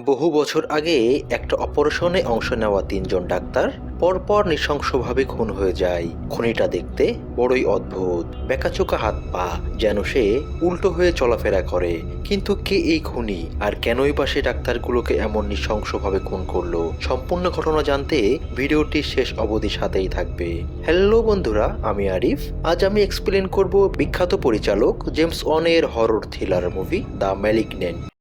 বহু বছর আগে একটা অপারেশনে অংশ নেওয়া তিনজন ডাক্তার পরপর নৃশংসভাবে খুন হয়ে যায়। খুনিটা দেখতে বড়ই অদ্ভুত। বেকাচোকা হাত পা যেন সে উল্টো হয়ে চলাফেরা করে। কিন্তু কে এই খুনি? আর কেনই বা সে ডাক্তারগুলোকে এমন নৃশংসভাবে খুন করল? সম্পূর্ণ ঘটনা জানতে ভিডিওটি শেষ অবধি সাথেই থাকবে। হ্যালো বন্ধুরা, আমি আরিফ। আজ আমি এক্সপ্লেন করব বিখ্যাত পরিচালক জেমস ওয়ানের horror thriller movie the malignant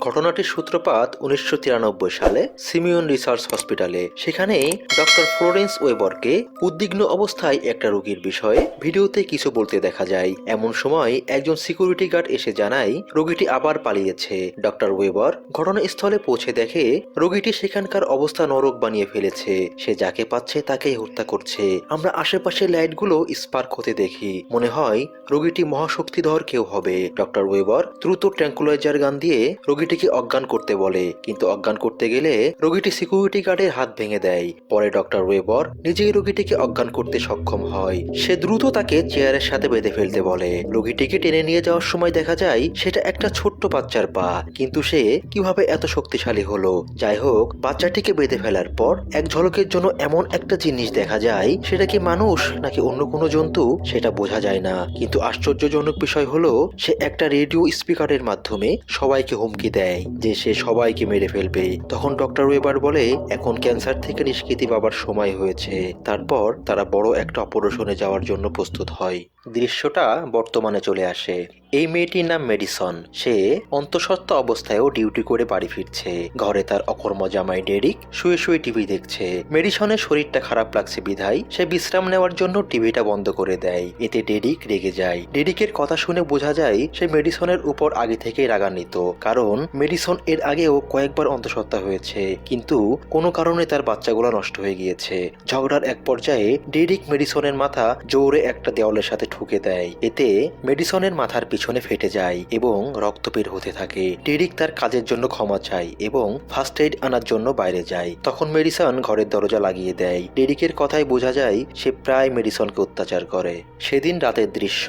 ঘটনাটির সূত্রপাত উনিশশো তিরানব্বই সালে সিমিয়ন রিসার্চ হসপিটালে। সেখানে ডক্টর ফ্লোরেন্স ওয়েবরকে উদ্বিগ্ন অবস্থায় একটা রোগীর বিষয়ে ভিডিওতে কিছু বলতে দেখা যায়। এমন সময় একজন সিকিউরিটি গার্ড এসে জানায়, রোগীটি আবার পালিয়েছে। ডক্টর ওয়েবর ঘটনাস্থলে পৌঁছে দেখে রোগীটি সেখানকার অবস্থা নরক বানিয়ে ফেলেছে। সে যাকে পাচ্ছে তাকেই হত্যা করছে। আমরা আশেপাশে লাইটগুলো স্পার্ক হতে দেখি। মনে হয় রোগীটি মহাশক্তিধর কেউ হবে। ডক্টর ওয়েবর দ্রুত ট্র্যাঙ্কুলাইজার গান দিয়ে রোগীটিকে অজ্ঞান করতে বলে। কিন্তু অজ্ঞান করতে গেলে রোগীটি সিকিউরিটি গার্ডের হাত ভেঙে দেয়। পরে ডক্টর ওয়েবর নিজেই রোগীটিকে অজ্ঞান করতে সক্ষম হয়। সে দ্রুত তাকে চেয়ারের সাথে বেঁধে ফেলতে বলে। রোগীটিকে টেনে নিয়ে যাওয়ার সময় দেখা যায়, সেটা একটা ছোট্ট বাচ্চার পা। কিন্তু সে কীভাবে এত শক্তিশালী হলো? যাই হোক, বাচ্চাটিকে বেঁধে ফেলার পর এক ঝলকের জন্য এমন একটা জিনিস দেখা যায়, সেটা কি মানুষ নাকি অন্য কোনো জন্তু, সেটা বোঝা যায় না। কিন্তু আশ্চর্যজনক বিষয় হলো, সে একটা রেডিও স্পিকারের মাধ্যমে সবাইকে হুমকি দেয়। যে সে সবাইকে মেরে ফেলবে। তখন ডক্টর ওয়েবার বলে, এখন ক্যান্সার থেকে নিষ্কৃতি পাবার সময় হয়েছে। তারপর তারা বড় একটা অপারেশনে যাওয়ার জন্য প্রস্তুত হয়। দৃশ্যটা বর্তমানে চলে আসে। এই মেয়েটির নাম মেডিসন। সে অন্তঃসত্ত্বা অবস্থায়ও ডিউটি করে বাড়ি ফিরছে। ঘরে তার অকর্ম জামাই ডেরিক শুয়ে শুয়ে টিভি দেখছে। মেডিসনের শরীরটা খারাপ লাগছে বিধায় সে বিশ্রাম নেওয়ার জন্য টিভিটা বন্ধ করে দেয়। এতে ডেরিক রেগে যায়। ডেরিকের কথা শুনে বোঝা যায় সে মেডিসনের উপর আগে থেকেই রাগান্বিত। কারণ মেডিসন এর আগেও কয়েকবার অন্তঃসত্ত্বা হয়েছে। কিন্তু কোনো কারণে তার বাচ্চাগুলো নষ্ট হয়ে গিয়েছে। ঝগড়ার এক পর্যায়ে ডেরিক মেডিসনের মাথা জোরে একটা দেওয়ালের সাথে ঠুকে দেয়। এতে মেডিসনের মাথার পিছনে ফেটে যায় এবং রক্ত বের হতে থাকে। ডেরিক তার কাজের জন্য ক্ষমা চায় এবং ফার্স্ট এইড আনার জন্য বাইরে যায়। তখন মেডিসন ঘরের দরজা লাগিয়ে দেয়। ডেরিকের কথায় বোঝা যায়, সে প্রায় মেডিসনকে অত্যাচার করে। সেদিন রাতের দৃশ্য,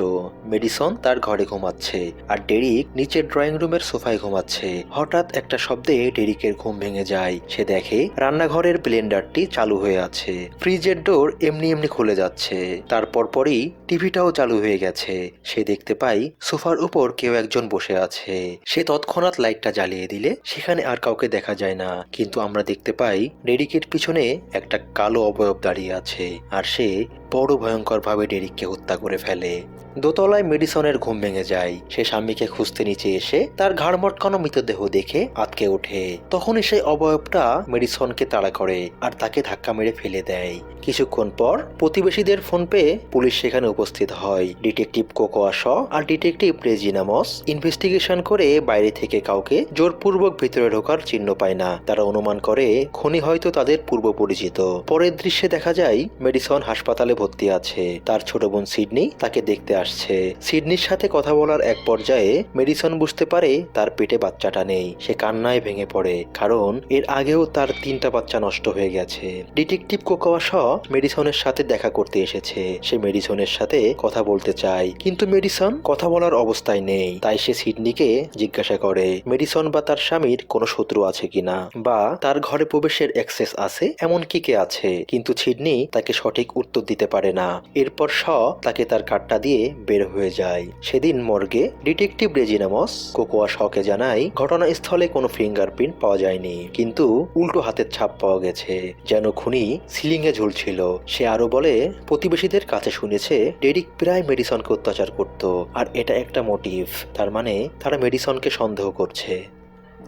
মেডিসন তার ঘরে ঘুমাচ্ছে আর ডেরিক নিচের ড্রয়িং রুমের সোফায় ঘুমাচ্ছে। হঠাৎ একটা শব্দে ডেরিকের ঘুম ভেঙে যায়। সে দেখে রান্নাঘরের ব্লেন্ডারটি চালু হয়ে আছে। ফ্রিজের ডোর এমনি এমনি খুলে যাচ্ছে। তারপর পরই টিভিটাও চালু হয়ে গেছে। সে দেখতে পাই সোফার উপর কেউ একজন বসে আছে। সে তৎক্ষণাৎ লাইটটা জ্বালিয়ে দিলে, সেখানে আর কাউকে দেখা যায় না। কিন্তু আমরা দেখতে পাই, ডেরিকের পিছনে একটা কালো অবয়ব দাঁড়িয়ে আছে, আর সে বড় ভয়ঙ্কর ভাবে ডেরিককে হত্যা করে ফেলে। দোতলায় মেডিসনের ঘুম ভেঙে যায়। সে স্বামীকে খুঁজতে নিচে এসে তার ঘাড় মটকানো মৃতদেহ দেখে আটকে ওঠে। তখনই সেই অবয়বটা মেডিসনকে তাড়া করে আর তাকে ধাক্কা মেরে ফেলে দেয়। কিছুক্ষণ পর প্রতিবেশীদের ফোন পেয়ে পুলিশ সেখানে উপস্থিত হয়। ডিটেকটিভ কোকোয়া শ আর ডিটেকটিভ রেজিনামস ইনভেস্টিগেশন করে বাইরে থেকে কাউকে জোরপূর্বক ভিতরে ঢোকার চিহ্ন পায় না। তারা অনুমান করে, খনি হয়তো তাদের পূর্ব পরিচিত। পরের দৃশ্যে দেখা যায়, মেডিসন হাসপাতালে ভর্তি আছে। তার ছোট বোন সিডনি তাকে দেখতে আসছে। সিডনির সাথে কথা বলার এক পর্যায়ে মেডিসন বুঝতে পারে তার পেটে বাচ্চাটা নেই। সে কান্নায় ভেঙে পড়ে, কারণ এর আগেও তার তিনটা বাচ্চা নষ্ট হয়ে গেছে। ডিটেকটিভ কোকাওয়া শ মেডিসনের সাথে দেখা করতে এসেছে। সে মেডিসনের সাথে কথা বলতে চায়, কিন্তু মেডিসন কথা বলার অবস্থায় নেই। তাই সে সিডনিকে জিজ্ঞাসা করে, মেডিসন বা তার স্বামীর কোনো শত্রু আছে কিনা বা তার ঘরে প্রবেশের অ্যাক্সেস আছে? এমন কি কে আছে? কিন্তু সিডনি তাকে সঠিক উত্তর দিতে পারে না। এরপর শ তাকে তার কার্ডটা দিয়ে বের হয়ে যায়। সেদিন মর্গে ডিটেকটিভ রেজিনামস কোকোয়া শকে জানায়, ঘটনাস্থলে কোনো ফিঙ্গারপ্রিন্ট পাওয়া যায়নি, কিন্তু উল্টো হাতের ছাপ পাওয়া গেছে। যেন খুনি সিলিংয়ে ঝুলছিল। সে আরও বলে, প্রতিবেশীদের কাছে শুনেছে ডেরিক প্রায় মেডিসনকে অত্যাচার করত, আর এটা একটা মোটিভ। তার মানে তারা মেডিসনকে সন্দেহ করছে।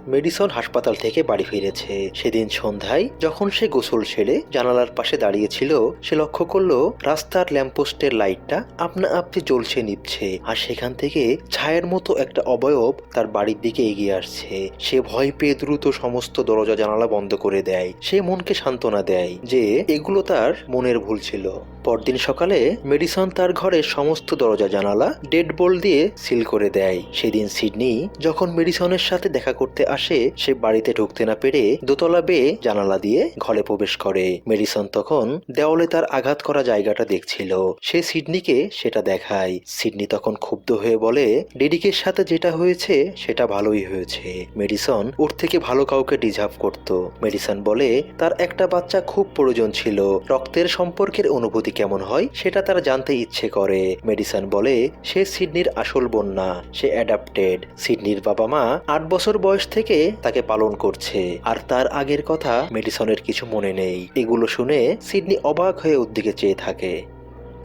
মেডিসন হাসপাতাল থেকে বাড়ি ফিরেছে। সেদিন সন্ধ্যায় যখন সে গোসল সেরে জানালার পাশে দাঁড়িয়েছিল, সে লক্ষ্য করল, রাস্তার ল্যাম্পপোস্টের লাইটটা আপনা আপনি জ্বলছে নিচ্ছে আর সেখান থেকে ছায়ের মতো একটা অবয়ব তার বাড়ির দিকে এগিয়ে আসছে। সে ভয় পেয়ে দ্রুত সমস্ত দরজা জানালা বন্ধ করে দেয়। সে মনকে সান্ত্বনা দেয় যে এগুলো তার মনের ভুল ছিল। পরদিন সকালে মেডিসন তার ঘরের সমস্ত দরজা জানালা, ডেড বোল্ট দিয়ে সিল করে দেয়। সেদিন সিডনি যখন মেডিসনের সাথে দেখা করতে আসে, সে বাড়িতে ঢুকতে না পেরে দোতলা বেয়ে জানালা দিয়ে ঘরে প্রবেশ করে। মেডিসন তখন দেওয়ালে তার আঘাত করা জায়গাটা দেখছিল। সে সিডনিকে সেটা দেখায়। সিডনি তখন ক্ষুব্ধ হয়ে বলে ডেডিকের সাথে যেটা হয়েছে, সেটা ভালোই হয়েছে। মেডিসন ওর থেকে ভালো কাউকে ডিজার্ভ করত। মেডিসন বলে, তার একটা বাচ্চা খুব প্রয়োজন ছিল। রক্তের সম্পর্কের অনুভূতি কেমন হয় সেটা তারা জানতে ইচ্ছে করে। মেডিসন বলে, সে সিডনির আসল বন্যা, সে অ্যাডাপ্টেড সিডনির বাবা মা আট বছর বয়স থেকে তাকে পালন করছে, আর তার আগের কথা মেডিসনের কিছু মনে নেই। এগুলো শুনে সিডনি অবাক হয়ে ওর দিকে চেয়ে থাকে।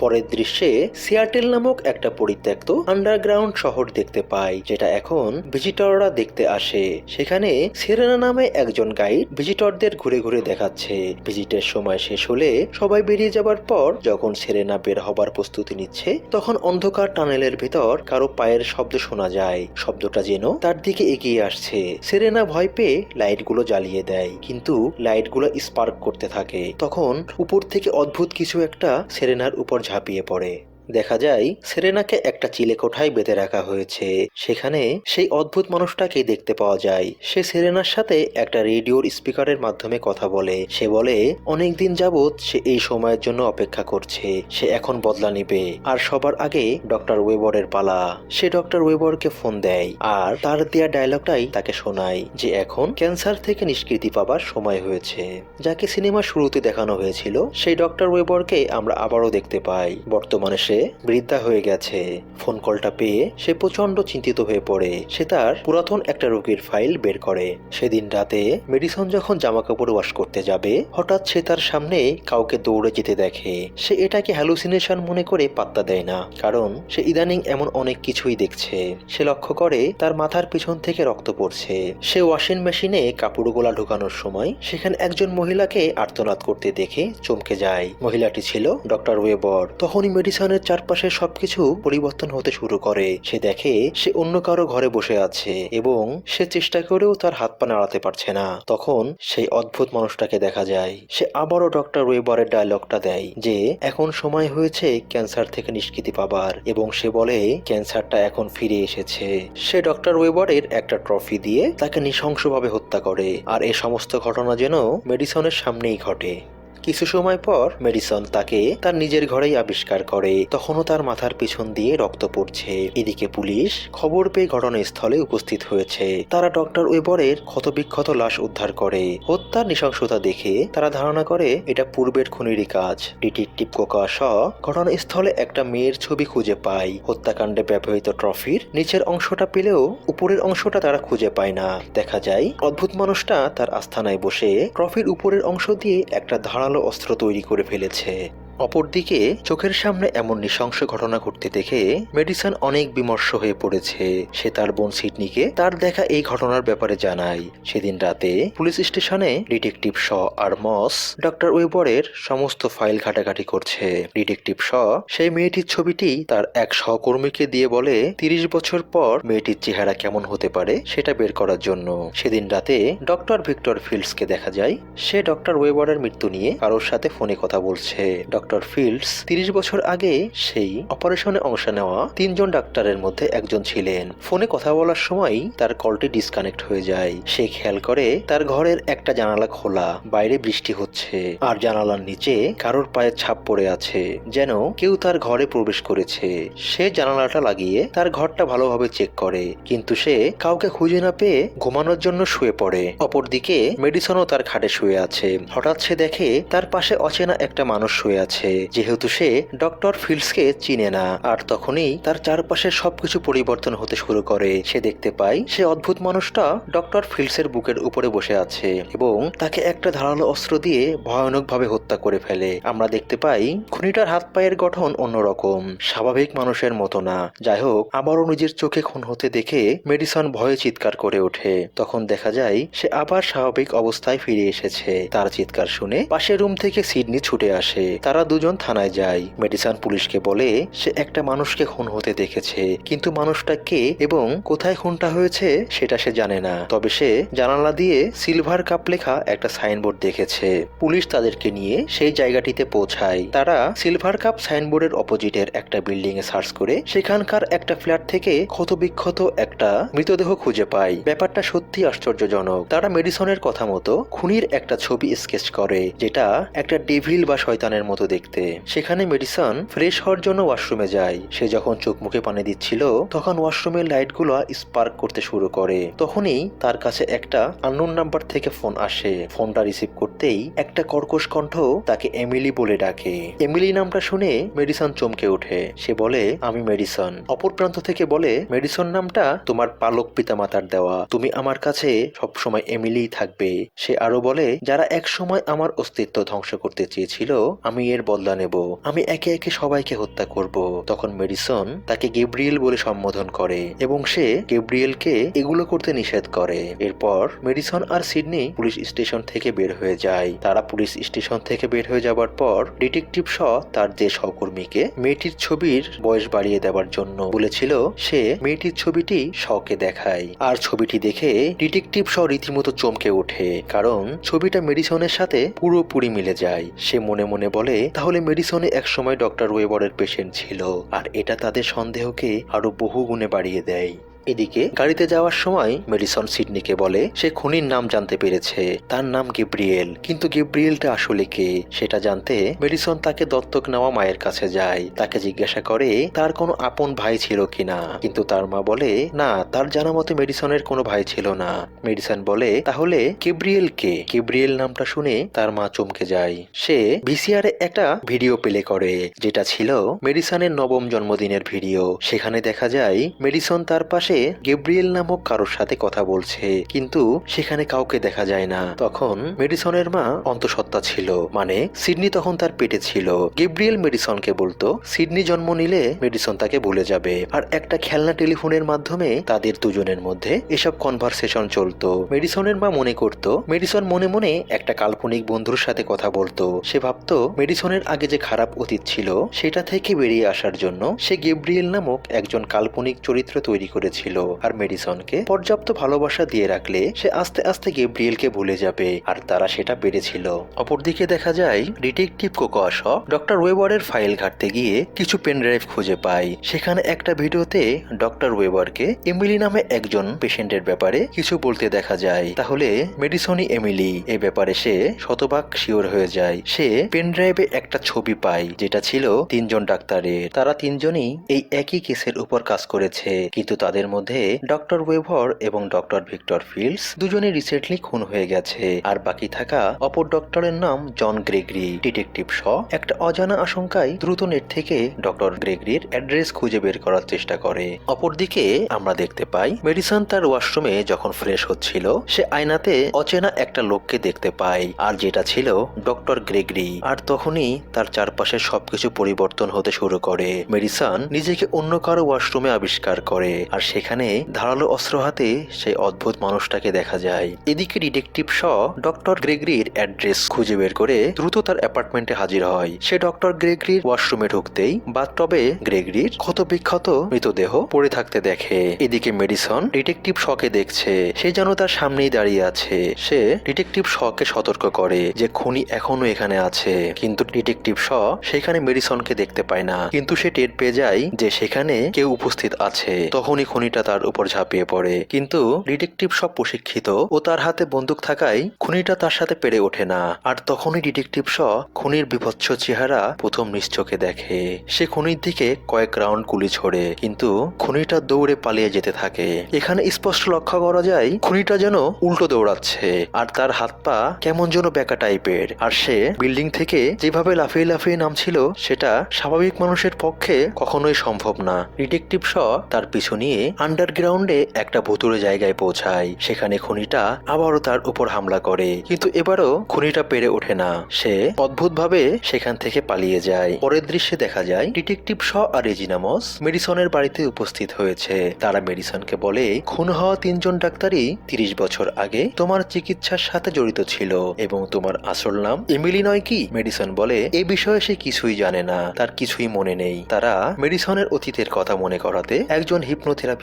পরের দৃশ্যে সিয়াটেল নামক একটা পরিত্যক্ত আন্ডারগ্রাউন্ড শহর দেখতে পাই, যেটা এখন ভিজিটররা দেখতে আসে। সেখানে সেরেনা নামে একজন গাইড ভিজিটরদের ঘুরে ঘুরে দেখাচ্ছে। ভিজিটের সময় শেষ হলে সবাই বেরিয়ে যাবার পর যখন সেরেনা বের হবার প্রস্তুতি নিচ্ছে, তখন অন্ধকার টানেলের ভেতর কারও পায়ের শব্দ শোনা যায়। শব্দটা যেন তার দিকে এগিয়ে আসছে। সেরেনা ভয় পেয়ে লাইটগুলো জ্বালিয়ে দেয়, কিন্তু লাইটগুলো স্পার্ক করতে থাকে। তখন উপর থেকে অদ্ভুত কিছু একটা সেরেনার উপর ঝাঁপিয়ে পড়ে। দেখা যায়, সেরেনাকে একটা চিলে কোঠায় বেঁধে রাখা হয়েছে। সেখানে সেই অদ্ভুত মানুষটাকে দেখতে পাওয়া যায়। সে সেরেনার সাথে একটা রেডিওর স্পিকারের মাধ্যমে কথা বলে। সে বলে অনেক দিন যাবৎ সে এই সময়ের জন্য অপেক্ষা করছে। সে এখন বদলা নেবে। আর সবার আগে ডক্টর ওয়েবরের পালা। সে ডক্টর ওয়েবরকে ফোন দেয় আর তার দেয়া ডায়লগটাই তাকে শোনায় যে এখন ক্যান্সার থেকে নিষ্কৃতি পাবার সময় হয়েছে। যাকে সিনেমা শুরুতে দেখানো হয়েছিল, সেই ডক্টর ওয়েবরকে আমরা আবারও দেখতে পাই। বর্তমানে সে বৃদ্ধা হয়ে গেছে। ফোন কলটা পেয়ে সে প্রচণ্ড চিন্তিত হয়ে পড়ে। সে তার পুরাতন একটা রোগীর ফাইল বের করে। সেদিন রাতে মেডিসন যখন জামা কাপড় ওয়াশ করতে যাবে, হঠাৎ সে তার সামনে কাউকে দৌড়ে যেতে দেখে। সে এটাকে হ্যালুসিনেশন মনে করে পাত্তা দেয় না, কারণ সে ইদানিং এমন অনেক কিছুই দেখছে। সে লক্ষ্য করে তার মাথার পিছন থেকে রক্ত পড়ছে। সে ওয়াশিং মেশিনে কাপড়গুলা ঢোকানোর সময় সেখানে একজন মহিলাকে আর্তনাদ করতে দেখে চমকে যায়। মহিলাটি ছিল ডক্টর ওয়েবর। তখনই মেডিসনের চারপাশে সবকিছু পরিবর্তন হতে শুরু করে। সে দেখে সে অন্য কারও ঘরে বসে আছে এবং সে চেষ্টা করেও তার হাত পা নাড়াতে পারছে না। তখন সেই অদ্ভুত মানুষটাকে দেখা যায়। সে আবারও ডক্টর ওয়েবারের ডায়লগটা দেয় যে, এখন সময় হয়েছে ক্যান্সার থেকে নিষ্কৃতি পাবার। এবং সে বলে, ক্যান্সারটা এখন ফিরে এসেছে। সে ডক্টর ওয়েবারের একটা ট্রফি দিয়ে তাকে নৃশংসভাবে হত্যা করে। আর এ সমস্ত ঘটনা যেন মেডিসনের সামনেই ঘটে। কিছু সময় পর মেডিসন তাকে তার নিজের ঘরেই আবিষ্কার করে। তখনও তার মাথার পিছন দিয়ে রক্ত পড়ছে। এদিকে পুলিশ খবর পেয়ে ঘটনাস্থলে উপস্থিত হয়েছে। তারা ডক্টর ওয়েবরের ক্ষতবিক্ষত লাশ উদ্ধার করে। হত্যার নৃশংসতা দেখে তারা ধারণা করে, এটা পূর্বের খুনেরই কাজ। ডিটেকটিভ কোকা শ ঘটনাস্থলে একটা মেয়ের ছবি খুঁজে পায়। হত্যাকাণ্ডে ব্যবহৃত ট্রফির নিচের অংশটা পেলেও উপরের অংশটা তারা খুঁজে পায় না। দেখা যায়, অদ্ভুত মানুষটা তার আস্থানায় বসে ট্রফির উপরের অংশ দিয়ে একটা ধারালো অস্ত্র তৈরি করে ফেলেছে। অপরদিকে, চোখের সামনে এমন নৃশংস ঘটনা ঘটতে দেখে মেডিসন অনেক বিমর্ষ হয়ে পড়েছে। সে তার বোন সিডনিকে তার দেখা এই ঘটনার ব্যাপারে জানায়। সেদিন রাতে পুলিশ স্টেশনে ডিটেকটিভ শ আর মস, ডক্টর ওয়েবরের সমস্ত ফাইল ঘাটাঘাটি করছে। ডিটেকটিভ শ, সেই মেয়েটির ছবিটি তার এক সহকর্মীকে দিয়ে বলে, তিরিশ বছর পর মেয়েটির চেহারা কেমন হতে পারে সেটা বের করার জন্য। সেদিন রাতে ডক্টর ভিক্টর ফিল্ডসকে দেখা যায়, সে ডক্টর ওয়েবরের মৃত্যু নিয়ে কারোর সাথে ফোনে কথা বলছে। ডক্টর ফিল্ডস, তিরিশ বছর আগে সেই অপারেশনে অংশ নেওয়া তিনজন ডাক্তারের মধ্যে একজন ছিলেন। ফোনে কথা বলার সময়ই তার কলটি ডিসকানেক্ট হয়ে যায়। সে খেয়াল করে তার ঘরের একটা জানালা খোলা, বাইরে বৃষ্টি হচ্ছে। আর জানালার নিচে কারোর পায়ের ছাপ পড়ে আছে, যেন কেউ তার ঘরে প্রবেশ করেছে। সে জানালাটা লাগিয়ে তার ঘরটা ভালোভাবে চেক করে, কিন্তু সে কাউকে খুঁজে না পেয়ে ঘুমানোর জন্য শুয়ে পড়ে। অপরদিকে, মেডিসনও তার খাটে শুয়ে আছে। হঠাৎ সে দেখে তার পাশে অচেনা একটা মানুষ শুয়ে আছে। যেহেতু সে ডক্টর ফিল্ডসকে চিনে না, আর তখনই তার চারপাশের সবকিছু পরিবর্তন হতে শুরু করে। সে দেখতে পায়, সে অদ্ভুত মানুষটা ডক্টর ফিল্ডসের বুকের উপরে বসে আছে এবং তাকে একটা ধারালো অস্ত্র দিয়ে ভয়ানকভাবে হত্যা করে ফেলে। আমরা দেখতে পাই, খুনিটার হাত পায়ের গঠন অন্যরকম, স্বাভাবিক মানুষের মতো না। যাই হোক, আবারও নিজের চোখে খুন হতে দেখে মেডিসন ভয়ে চিৎকার করে ওঠে। তখন দেখা যায়, সে আবার স্বাভাবিক অবস্থায় ফিরে এসেছে। তার চিৎকার শুনে পাশের রুম থেকে সিডনি ছুটে আসে। তারা দুজন থানায় যায়। মেডিসান পুলিশকে বলে, সে একটা মানুষকে খুন হতে দেখেছে। কিন্তু মানুষটা কে এবং কোথায় খুনটা হয়েছে, সেটা সে জানে না। তবে সে জানালা দিয়ে সিলভার কাপ লেখা একটা সাইনবোর্ড দেখেছে। পুলিশ তাদেরকে নিয়ে সেই জায়গাটিতে পৌঁছায়। তারা সিলভার কাপ সাইনবোর্ডের অপোজিটের একটা বিল্ডিং এ সার্চ করে, সেখানকার একটা ফ্ল্যাট থেকে ক্ষতবিক্ষত একটা মৃতদেহ খুঁজে পায়। ব্যাপারটা সত্যি আশ্চর্যজনক। তারা মেডিসনের কথা মতো খুনির একটা ছবি স্কেচ করে, যেটা একটা ডেভিল বা শয়তানের মতো দেখতে। সেখানে মেডিসন ফ্রেশ হওয়ার জন্য ওয়াশরুমে যায়। সে যখন চোখ মুখে পানি দিচ্ছিল, তখন ওয়াশরুমের লাইটগুলো স্পার্ক করতে শুরু করে। তখনই তার কাছে একটা আননোন নাম্বার থেকে ফোন আসে। ফোনটা রিসিভ করতেই একটা কর্কশ কণ্ঠ তাকে এমিলি বলে ডাকে। এমিলি নামটা শুনে মেডিসন চমকে ওঠে। সে বলে, আমি মেডিসন। অপর প্রান্ত থেকে বলে, মেডিসন নামটা তোমার পালক পিতামাতার দেওয়া। তুমি আমার কাছে সবসময় এমিলি থাকবে। সে আরও বলে, যারা এক সময় আমার অস্তিত্ব ধ্বংস করতে চেয়েছিল, আমি এর বদলা নেব। আমি একে একে সবাইকে হত্যা করব। তখন মেডিসন তাকে গেব্রিয়েল বলে সম্বোধন করে এবং সে গেব্রিয়েলকে এগুলো করতে নিষেধ করে। এরপর মেডিসন আর সিডনি পুলিশ স্টেশন থেকে বের হয়ে যায়। তারা পুলিশ স্টেশন থেকে বের হয়ে যাবার পর ডিটেকটিভ শ তার যে সহকর্মীকে মেয়েটির ছবির বয়স বাড়িয়ে দেওয়ার জন্য বলেছিল, সে মেয়েটির ছবিটি শকে দেখায়। আর ছবিটি দেখে ডিটেকটিভ শ রীতিমতো চমকে ওঠে, কারণ ছবিটা মেডিসনের সাথে পুরোপুরি মিলে যায়। সে মনে মনে বলে তাহলে মেডিসনে একসময় ডক্টর ওয়েবরের পেশেন্ট ছিল, আর এটা তাদের সন্দেহকে আরও বহু গুণে বাড়িয়ে দেয়। এদিকে গাড়িতে যাওয়ার সময় মেডিসন সিডনিকে বলে, সে খুনির নাম জানতে পেরেছে। তার নাম গেব্রিয়েল। কিন্তু গেব্রিয়েলটা আসলে কে? সেটা জানতে মেডিসন তাকে দত্তক নেওয়া মায়ের কাছে যায়। তাকে জিজ্ঞাসা করে, তার কোনো আপন ভাই ছিল কিনা? কিন্তু তার মা বলে, না, তার জানা মতে মেডিসনের কোনো ভাই ছিল না। মেডিসন বলে, তাহলে কেব্রিয়েল কে? কেব্রিয়েল নামটা শুনে তার মা চমকে যায়। সে ভিসিআরে একটা ভিডিও প্লে করে, যেটা ছিল মেডিসনের নবম জন্মদিনের ভিডিও। সেখানে দেখা যায়, মেডিসন তার পাশে গেব্রিয়েল নামক কারোর সাথে কথা বলছে, কিন্তু সেখানে কাউকে দেখা যায় না। তখন মেডিসনের মা অন্তঃসত্ত্বা ছিল মানে সিডনি তখন তার পেটে ছিল। গেব্রিয়েল মেডিসনকে বলতো, সিডনি জন্ম নিলে মেডিসন তাকে ভুলে যাবে। আর একটা খেলনা টেলিফোনের মাধ্যমে তাদের দুজনের মধ্যে এসব কনভারসেশন চলতো। মেডিসনের মা মনে করত, মেডিসন মনে মনে একটা কাল্পনিক বন্ধুর সাথে কথা বলতো। সে ভাবতো, মেডিসনের আগে যে খারাপ অতীত ছিল, সেটা থেকে বেরিয়ে আসার জন্য সে গেব্রিয়েল নামক একজন কাল্পনিক চরিত্র তৈরি করেছিল। আর মেডিসনকে পর্যাপ্ত ভালোবাসা দিয়ে রাখলে সে আস্তে আস্তে গেব্রিয়েলকে ভুলে যাবে, আর তারা সেটা পেরেছিল। অপরদিকে দেখা যায়, ডিটেকটিভ কোকোয়াশ ডক্টর ওয়েবারের ফাইল ঘাটতে গিয়ে কিছু পেন ড্রাইভ খুঁজে পায়। সেখানে একটা ভিডিওতে ডক্টর ওয়েবারকে এমিলি নামে একজন পেশেন্টের ব্যাপারে কিছু বলতে দেখা যায়। তাহলে মেডিসনই এমিলি। এ ব্যাপারে সে শতভাগ শিওর হয়ে যায়। সে পেন ড্রাইভে একটা ছবি পায়, যেটা ছিল তিনজন ডাক্তারের। তারা তিনজনই এই একই কেসের উপর কাজ করেছে, কিন্তু তাদের মধ্যে ডক্টর ওয়েভর এবং ডক্টর ভিক্টর ফিল্ডস দুজনে রিসেন্টলি খুন হয়ে গেছে। আর বাকি থাকা অপর ডক্টরের নাম জন গ্রেগরি। ডিটেকটিভ শ, একটা অজানা আশঙ্কায় দ্রুত নেট থেকে ডক্টর গ্রেগরির অ্যাড্রেস খুঁজে বের করার চেষ্টা করে। অপরদিকে আমরা দেখতে পাই, মেডিসন তার ওয়াশরুমে যখন ফ্রেশ হচ্ছিল, সে আয়নাতে অচেনা একটা লোককে দেখতে পায়, আর যেটা ছিল ডক্টর গ্রেগরি। আর তখনই তার চারপাশে সবকিছু পরিবর্তন হতে শুরু করে। মেডিসন নিজেকে অন্য কারও ওয়াশরুমে আবিষ্কার করে, আর সেখানে ধারালো অস্ত্র হাতে সেই অদ্ভুত মানুষটাকে দেখা যায়। এদিকে ডিটেকটিভ শ ডক্টর গ্রেগরির অ্যাড্রেস খুঁজে বের করে দ্রুত তার অ্যাপার্টমেন্টে হাজির হয়। সে ডক্টর গ্রেগরির ওয়াশরুমে ঢুকতেই বাথটবে গ্রেগরির ক্ষত বিক্ষত মৃতদেহ পড়ে থাকতে দেখে। এদিকে মেডিসন ডিটেকটিভ শকে দেখছে। সে যেন তার সামনেই দাঁড়িয়ে আছে। সে ডিটেকটিভ শকে সতর্ক করে যে খুনি এখনও এখানে আছে। কিন্তু ডিটেকটিভ শ সেখানে মেডিসনকে দেখতে পায় না। কিন্তু সে টের পেয়ে যায় যে সেখানে কেউ উপস্থিত আছে। তখনই খুনিটা তার উপর ঝাঁপিয়ে পড়ে। কিন্তু ডিটেকটিভ সব প্রশিক্ষিত ও তার হাতে বন্দুক থাকায় খুনিটা তার সাথে পেরে ওঠে না। আর তখনই ডিটেকটিভ শ খুনির বিভৎস চেহারা প্রথম নিশ্চোখে দেখে। সে খুনির দিকে কয়েক রাউন্ড গুলি ছোড়ে, কিন্তু খুনিটা দৌড়ে পালিয়ে যেতে থাকে। এখানে স্পষ্ট লক্ষ্য করা যায়, খুনিটা যেন উল্টো দৌড়াচ্ছে, আর তার হাত পা কেমন যেন বেকা টাইপের। আর সে বিল্ডিং থেকে যেভাবে লাফিয়ে লাফিয়ে নামছিল, সেটা স্বাভাবিক মানুষের পক্ষে কখনোই সম্ভব না। ডিটেকটিভ শ তার পিছু নিয়ে আন্ডারগ্রাউন্ডে একটা ভুতুরে জায়গায় পৌঁছায়। সেখানে খুনিটা আবারও তার উপর হামলা করে। কিন্তু এবারও খুনিটা পেরে ওঠে না। সে অদ্ভুতভাবে সেখান থেকে পালিয়ে যায়। পরের দৃশ্যে দেখা যায়, ডিটেকটিভ শ আর রেজিনামস মেডিসনের বাড়িতে উপস্থিত হয়েছে। তারা মেডিসনকে বলে, খুন হওয়া তিনজন ডাক্তারই তিরিশ বছর আগে তোমার চিকিৎসার সাথে জড়িত ছিল এবং তোমার আসল নাম এমিলি নয় কি? মেডিসন বলে, এ বিষয়ে সে কিছুই জানে না। তার কিছুই মনে নেই। তারা মেডিসনের অতীতের কথা মনে করাতে একজন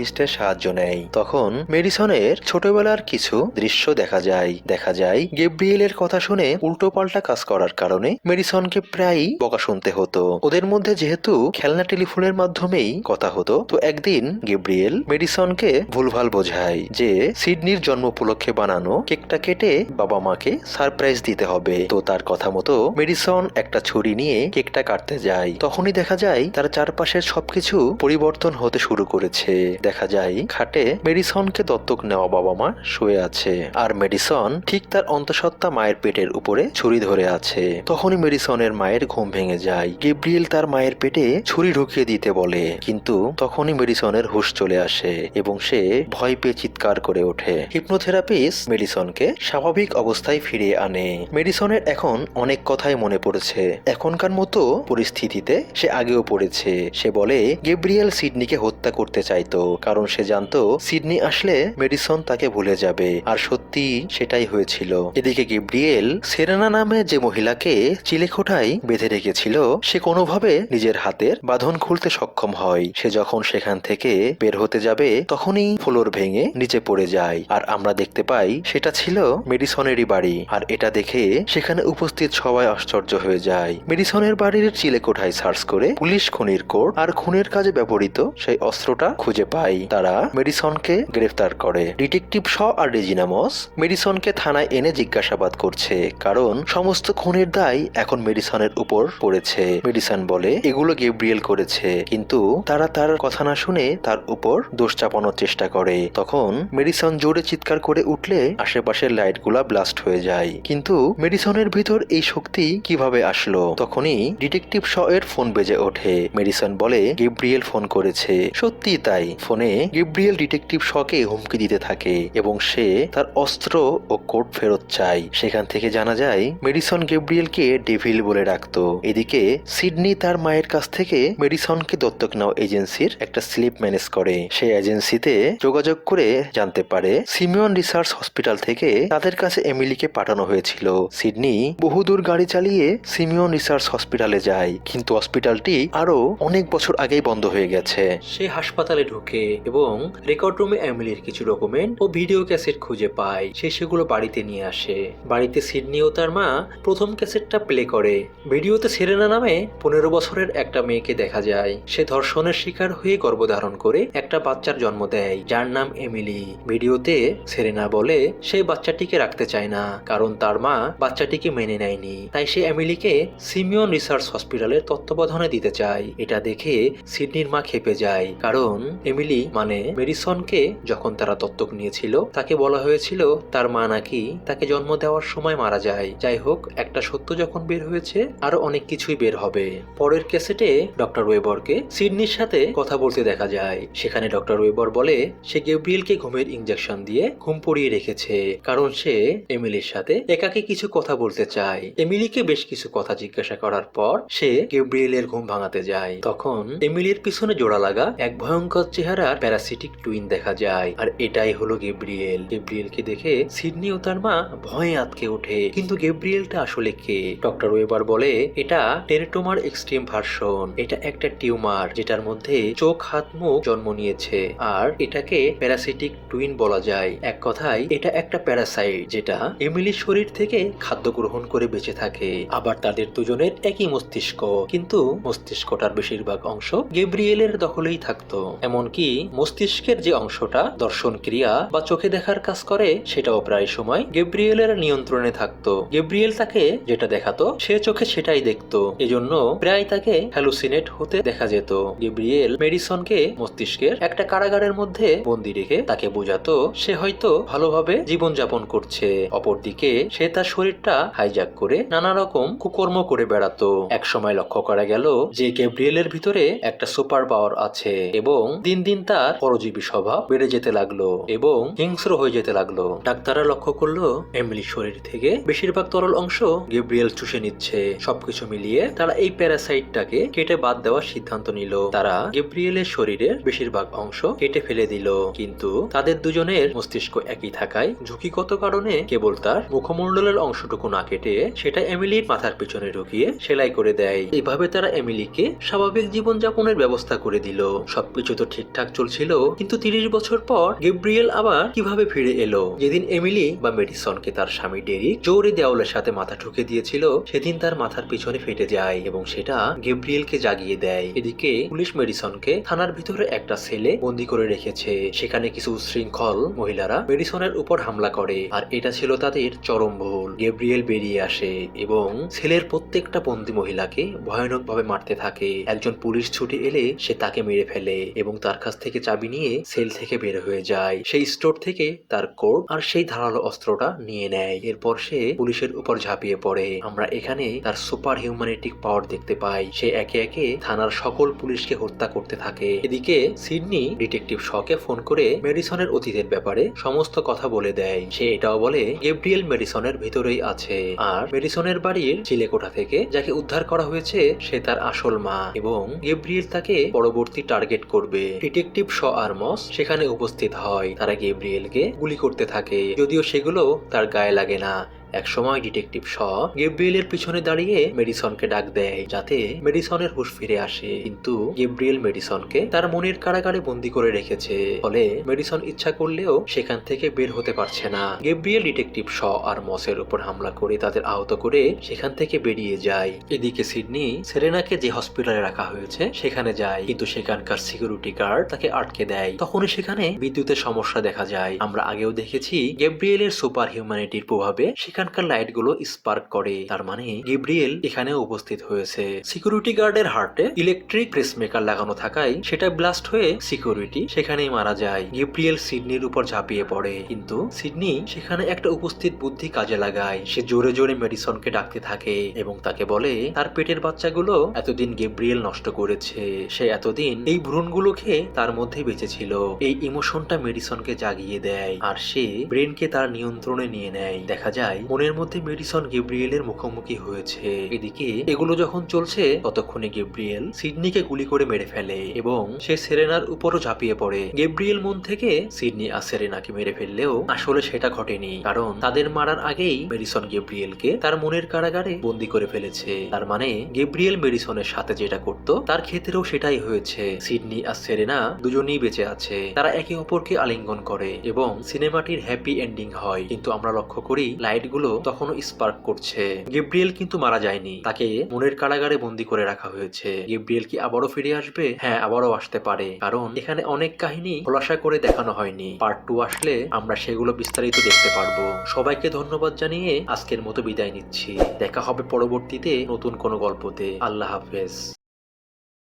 হিপনোথেরাপিস্টের সাহায্য নেয়। তখন মেডিসনের ছোটবেলার কিছু দৃশ্য দেখা যায়। দেখা যায় গেব্রিয়েলের কথা শুনে উল্টো পাল্টা কাজ করার কারণে মেডিসনকে প্রায়ই বকা শুনতে হতো। ওদের মধ্যে যেহেতু খেলনা টেলিফোনের মাধ্যমেই কথা হতো, তো একদিন গেব্রিয়েল মেডিসনকে ভুলভাল বোঝায় যে সিডনির জন্ম উপলক্ষে বানানো কেকটা কেটে বাবা মাকে সারপ্রাইজ দিতে হবে। তো তার কথা মতো মেডিসন একটা ছুরি নিয়ে কেকটা কাটতে যায়। তখনই দেখা যায় তার চারপাশের সবকিছু পরিবর্তন হতে শুরু করেছে। দেখা যায়, খাটে মেডিসনকে দত্তক নেওয়া বাবা মা শুয়ে আছে। আর মেডিসন ঠিক তার অন্তঃসত্ত্বা মায়ের পেটের উপরে ছুরি ধরে আছে। তখনই মেডিসনের মায়ের ঘুম ভেঙে যায়। গেব্রিয়েল তার মায়ের পেটে ছুরি ঢুকিয়ে দিতে বলে। কিন্তু তখনই মেডিসনের হুশ চলে আসে এবং সে ভয় পেয়ে চিৎকার করে ওঠে। হিপনোথেরাপিস্ট মেডিসনকে স্বাভাবিক অবস্থায় ফিরিয়ে আনে। মেডিসনের এখন অনেক কথাই মনে পড়েছে। এখনকার মতো পরিস্থিতিতে সে আগেও পড়েছে। সে বলে, গেব্রিয়েল সিডনিকে হত্যা করতে চাইতো। কারণ সে জানতো সিডনি আসলে মেডিসন তাকে ভুলে যাবে। আর সত্যি সেটাই হয়েছিল। এদিকে গেব্রিয়েল সেরেনা নামে যে মহিলাকে চিলেখোটায় বেঁধে রেখেছিল, সে কোনোভাবে নিজের হাতের বাঁধন খুলতে সক্ষম হয়। সে যখন সেখান থেকে বের হতে যাবে, তখনই ফ্লোর ভেঙে নিচে পড়ে যায়। আর আমরা দেখতে পাই, সেটা ছিল মেডিসনেরই বাড়ি। আর এটা দেখে সেখানে উপস্থিত সবাই আশ্চর্য হয়ে যায়। মেডিসনের বাড়ির চিলেকোঠায় সার্চ করে পুলিশ, খুনির কোড আর খুনের কাজে ব্যবহৃত সেই অস্ত্রটা খুঁজে পায়। তারা মেডিসনকে গ্রেফতার করে। ডিটেকটিভ শ আর রেজিনামস মেডিসনকে থানায় এনে জিজ্ঞাসাবাদ করছে, কারণ সমস্ত খুনের দায় এখন মেডিসনের উপর পড়েছে। মেডিসন বলে, এগুলো গেব্রিয়েল করেছে। কিন্তু তারা তার কথা না শুনে তার উপর দোষ চাপানোর চেষ্টা করে। তখন মেডিসন জোরে চিৎকার করে উঠলে আশেপাশের লাইটগুলা ব্লাস্ট হয়ে যায়। কিন্তু মেডিসনের ভিতর এই শক্তি কীভাবে আসলো? তখনই ডিটেকটিভ শ এর ফোন বেজে ওঠে। মেডিসন বলে, গেব্রিয়েল ফোন করেছে। সত্যি তাই। ফোনে গেব্রিয়েল ডিটেকটিভ শকে হুমকি দিতে থাকে এবং সে তার অস্ত্র ও কোট ফেরত চায়। সেখান থেকে জানা যায়, মেডিসন গেব্রিয়েলকে ডেভিল বলে ডাকতো। এদিকে, সিডনি তার মায়ের কাছ থেকে মেডিসনকে দত্তক নেওয়া এজেন্সির একটা স্লিপ ম্যানেজ করে। সেই এজেন্সিতে যোগাযোগ করে জানতে পারে, সিমিয়ন রিসার্চ হসপিটাল থেকে তাদের কাছে এমিলিকে পাঠানো হয়েছিল। সিডনি বহুদূর গাড়ি চালিয়ে সিমিয়ন রিসার্চ হসপিটালে যায়। কিন্তু হসপিটালটি আরও অনেক বছর আগেই বন্ধ হয়ে গেছে। সে হাসপাতালে ঢুকে। এবং রেকর্ড রুমে এমিলির কিছু ডকুমেন্ট ও ভিডিও ক্যাসেট খুঁজে পায়। সে সেগুলো বাড়িতে নিয়ে আসে। বাড়িতে সিডনি ও তার মা প্রথম ক্যাসেটটা প্লে করে। ভিডিওতে সেরেনা নামে পনেরো বছরের একটা মেয়েকে দেখা যায়। সে ধর্ষণের শিকার হয়ে গর্ভধারণ করে একটা বাচ্চার জন্ম দেয়, যার নাম এমিলি ভিডিওতে সেরেনা বলে, সে বাচ্চাটিকে রাখতে চায় না, কারণ তার মা বাচ্চাটিকে মেনে নেয়নি। তাই সে এমিলিকে সিমিয়ন রিসার্চ হসপিটালের তত্ত্বাবধানে দিতে চায়। এটা দেখে সিডনির মা খেপে যায়, কারণ এমিলি মানে মেডিসনকে যখন তারা দত্তক নিয়েছিল, তাকে বলা হয়েছিল তার মা নাকি তাকে জন্ম দেওয়ার সময় মারা যায়। যাই হোক, একটা সত্য যখন বের হয়েছে, আরও অনেক কিছুই বের হবে। পরের ক্যাসেটে ডক্টর ওয়েবরকে সিডনির সাথে কথা বলতে দেখা যায়। সেখানে ডক্টর ওয়েবর বলে, সে গেব্রিয়েলকে ঘুমের ইঞ্জেকশন দিয়ে ঘুম পড়িয়ে রেখেছে, কারণ সে এমিলির সাথে একাকে কিছু কথা বলতে চায়। এমিলিকে বেশ কিছু কথা জিজ্ঞাসা করার পর, সে গেব্রিয়েলের ঘুম ভাঙাতে যায়। তখন এমিলির পিছনে জোড়া লাগা এক ভয়ঙ্কর চেহারার প্যারাসিটিক টুইন দেখা যায়। আর এটাই হলো গেব্রিয়েল গেব্রিয়েলকে দেখে সিডনি ও তার মা ভয়ে আটকে ওঠে। কিন্তু গেব্রিয়েলটা আসলে কে? ডক্টর ওয়েবার বলে, এটা টেরেটোমার এক্সট্রিম ভার্সন। এটা একটা টিউমার, যেটার মধ্যে চোখ, হাত, মুখ জন্ম নিয়েছে। আর এটাকে প্যারাসিটিক টুইন বলা যায়। এক কথায়, এটা একটা প্যারাসাইট যেটা এমিলির শরীর থেকে খাদ্য গ্রহণ করে বেঁচে থাকে। আবার তাদের দুজনের একই মস্তিষ্ক। কিন্তু মস্তিষ্কটার বেশিরভাগ অংশ গেব্রিয়েলের দখলেই থাকতো। এমনকি মস্তিষ্কের যে অংশটা দর্শন ক্রিয়া বা চোখে দেখার কাজ করে, সেটাও প্রায় সময় গেব্রিয়েলের নিয়ন্ত্রণে থাকতো। গেব্রিয়েল তাকে যেটা দেখাতো, সে চোখে সেটাই দেখতো। এজন্য প্রায় তাকে হ্যালুসিনেট হতে দেখা যেত। গেব্রিয়েল মেডিসনকে মস্তিষ্কের একটা কারাগারের মধ্যে বন্দি রেখে তাকে বোঝাতো, সে হয়তো ভালোভাবে জীবনযাপন করছে। অপরদিকে, সে তার শরীরটা হাইজ্যাক করে নানা রকম কুকর্ম করে বেড়াতো। এক সময় লক্ষ্য করা গেল যে গেব্রিয়েলের ভিতরে একটা সুপার পাওয়ার আছে এবং দিন দিন তার পরজীবী স্বভাব বেড়ে যেতে লাগল এবং হিংস্র হয়ে যেতে লাগল। ডাক্তাররা লক্ষ্য করল এমিলির শরীর থেকে বেশিরভাগ তরল অংশ গেব্রিয়েল চুষে নিচ্ছে। সবকিছু মিলিয়ে তারা এই প্যারাসাইটটাকে কেটে বাদ দেওয়ার সিদ্ধান্ত নিল। তারা গেব্রিয়েলের শরীরের বেশিরভাগ অংশ কেটে ফেলে দিল। কিন্তু তাদের দুজনের মস্তিষ্ক একই থাকায় ঝুঁকিগত কারণে কেবল তার মুখমণ্ডলের অংশটুকু না কেটে সেটা এমিলির মাথার পিছনে ঢুকিয়ে সেলাই করে দেয়। এইভাবে তারা এমিলিকে স্বাভাবিক জীবনযাপনের ব্যবস্থা করে দিল। সবকিছু তো ঠিকঠাক চলছিল, কিন্তু তিরিশ বছর পর গেব্রিয়েল আবার কীভাবে ফিরে এলো? যেদিন এমিলি বা মেডিসনকে তার স্বামী ডেরিক জোরে দেওয়ালের সাথে মাথা ঠুকে দিয়েছিল, সেদিন তার মাথার পিছনে ফেটে যায় এবং সেটা গেব্রিয়েলকে জাগিয়ে দেয়। এদিকে পুলিশ মেডিসনকে থানার ভিতরে একটা সেলে বন্দি করে রেখেছে। সেখানে কিছু উশৃঙ্খল মহিলারা মেডিসনের উপর হামলা করে, আর এটা ছিল তাদের চরম ভুল। গেব্রিয়েল বেরিয়ে আসে এবং সেলের প্রত্যেকটা বন্দি মহিলাকে ভয়ানকভাবে মারতে থাকে। একজন পুলিশ ছুটে এলে সে তাকে মেরে ফেলে এবং তার কাছ থেকে চাবি নিয়ে সেল থেকে বের হয়ে যায়। সেই স্টোর থেকে তার কোট আর সেই ধারালো অস্ত্রটা নিয়ে নেয়। এরপর সে পুলিশের উপর ঝাঁপিয়ে পড়ে। আমরা এখানে তার সুপার হিউম্যানিটিক পাওয়ার দেখতে পাই। সে একে একে থানার সকল পুলিশকে হত্যা করতে থাকে। এদিকে সিডনি ডিটেকটিভ শকে ফোন করে মেডিসনের অতীতের ব্যাপারে সমস্ত কথা বলে দেয়। সে এটাও বলে, গেব্রিয়েল মেডিসনের ভিতরেই আছে। আর মেডিসনের বাড়ির চিলেকোঠা থেকে যাকে উদ্ধার করা হয়েছে, সে তার আসল মা এবং গেব্রিয়েল তাকে পরবর্তী টার্গেট করবে। ডিটেকটিভ শ আরমস সেখানে উপস্থিত হয়। তারা গেব্রিয়েলকে গুলি করতে থাকে, যদিও সেগুলো তার গায়ে লাগে না। একসময় ডিটেকটিভ শ গেব্রিয়েলের পিছনে দাঁড়িয়ে মেডিসনকে ডাক দেয়, যাতে মেডিসনের হুঁশ ফিরে আসে। কিন্তু গেব্রিয়েল মেডিসনকে তার মনের কারাগারে বন্দি করে রেখেছে। ফলে মেডিসন ইচ্ছা করলেও সেখান থেকে বের হতে পারছে না। গেব্রিয়েল ডিটেকটিভ শ আর মসের উপর হামলা করে তাদের আহত করে সেখান থেকে বেরিয়ে যায়। এদিকে সিডনি সেরেনাকে যে হসপিটালে রাখা হয়েছে, সেখানে যায়। কিন্তু সেখানকার সিকিউরিটি গার্ড তাকে আটকে দেয়। তখনই সেখানে বিদ্যুতের সমস্যা দেখা যায়। আমরা আগেও দেখেছি গেব্রিয়েলের সুপার হিউম্যানিটির প্রভাবে সেখানকার লাইটগুলো স্পার্ক করে। তার মানে গেব্রিয়েল এখানে উপস্থিত হয়েছে। সিকিউরিটি গার্ডের হার্টে ইলেকট্রিক প্রেসমেকার লাগানো থাকায় সেটা ব্লাস্ট হয়ে সিকিউরিটি সেখানেই মারা যায়। গেব্রিয়েল সিডনির উপর ঝাঁপিয়ে পড়ে। কিন্তু সিডনি সেখানে একটা উপস্থিত বুদ্ধি কাজে লাগায়। সে জোরে জোরে মেডিসনকে ডাকতে থাকে এবং তাকে বলে, তার পেটের বাচ্চাগুলো এতদিন গেব্রিয়েল নষ্ট করেছে। সে এতদিন এই ভ্রূণগুলো খেয়ে তার মধ্যে বেঁচে ছিল এই ইমোশনটা মেডিসনকে জাগিয়ে দেয়। আর সে ব্রেনকে তার নিয়ন্ত্রণে নিয়ে নেয়। দেখা যায় মনের মধ্যে মেডিসন গেব্রিয়েলের মুখোমুখি হয়েছে। এদিকে এগুলো যখন চলছে, ততক্ষণে গেব্রিয়েল সিডনিকে গুলি করে মেরে ফেলে এবং সে সেরেনার উপরও ঝাঁপিয়ে পড়ে। গেব্রিয়েল মন থেকে সিডনি আর সেরেনাকে মেরে ফেললেও আসলে সেটা ঘটেনি, কারণ তাদের মারার আগেই মেডিসন গেব্রিয়েলকে তার মনের কারাগারে বন্দি করে ফেলেছে। তার মানে গেব্রিয়েল মেডিসনের সাথে যেটা করত, তার ক্ষেত্রেও সেটাই হয়েছে। সিডনি আর সেরেনা দুজনেই বেঁচে আছে। তারা একে অপরকে আলিঙ্গন করে এবং সিনেমাটির হ্যাপি এন্ডিং হয়। কিন্তু আমরা লক্ষ্য করি লাইটগুলো তখনও স্পার্ক করছে। গেব্রিয়েল কিন্তু মারা যায়নি। তাকে মনের কারাগারে বন্দি করে রাখা হয়েছে। গেব্রিয়েল কি আবারও ফিরে আসবে? হ্যাঁ আবারও আসতে পারে। কারণ এখানে অনেক কাহিনী খোলাসা করে দেখানো হয়নি। পার্ট টু আসলে আমরা সেগুলো বিস্তারিত দেখতে পারব। সবাইকে ধন্যবাদ জানিয়ে আজকের মতো বিদায় নিচ্ছি। দেখা হবে পরবর্তীতে নতুন কোনো গল্পতে। আল্লাহ হাফেজ।